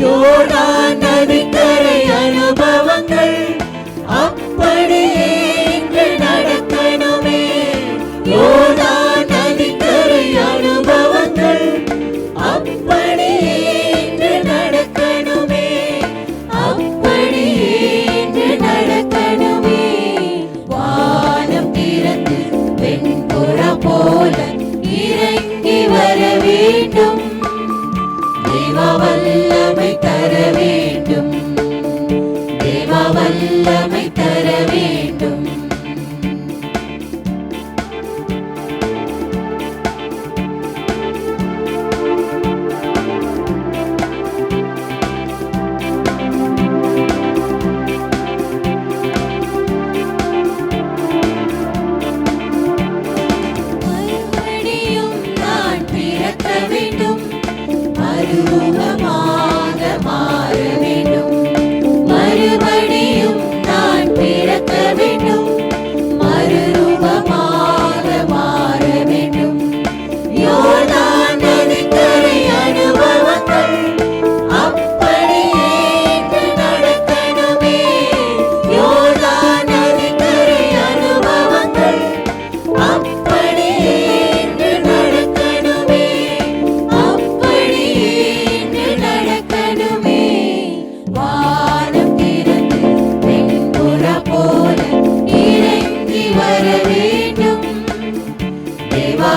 யோர்தான் நதிக்கரை அனுபவங்கள்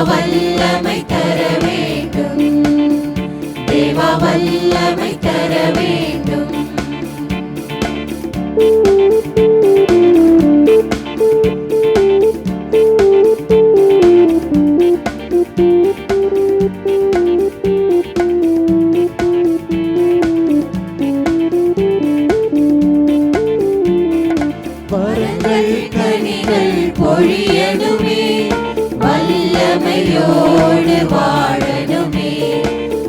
வல்லமை தர வேண்டும். தேவா வல்லமை தர வேண்டும். பொழியதுமே வல்லமையோடு வாழணுமே.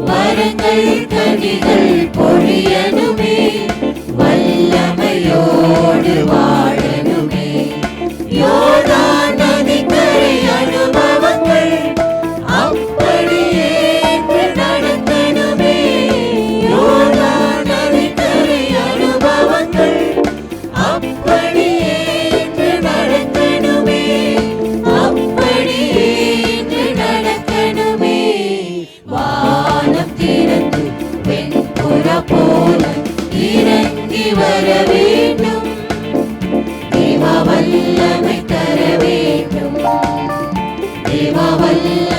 வரங்கள் கனிகள் பொழியணுமே. வல்லமையோடு வாழணுமே போல இறங்கி வர வேண்டும். தேவ வல்லமை தர வேண்டும். தேவ வல்ல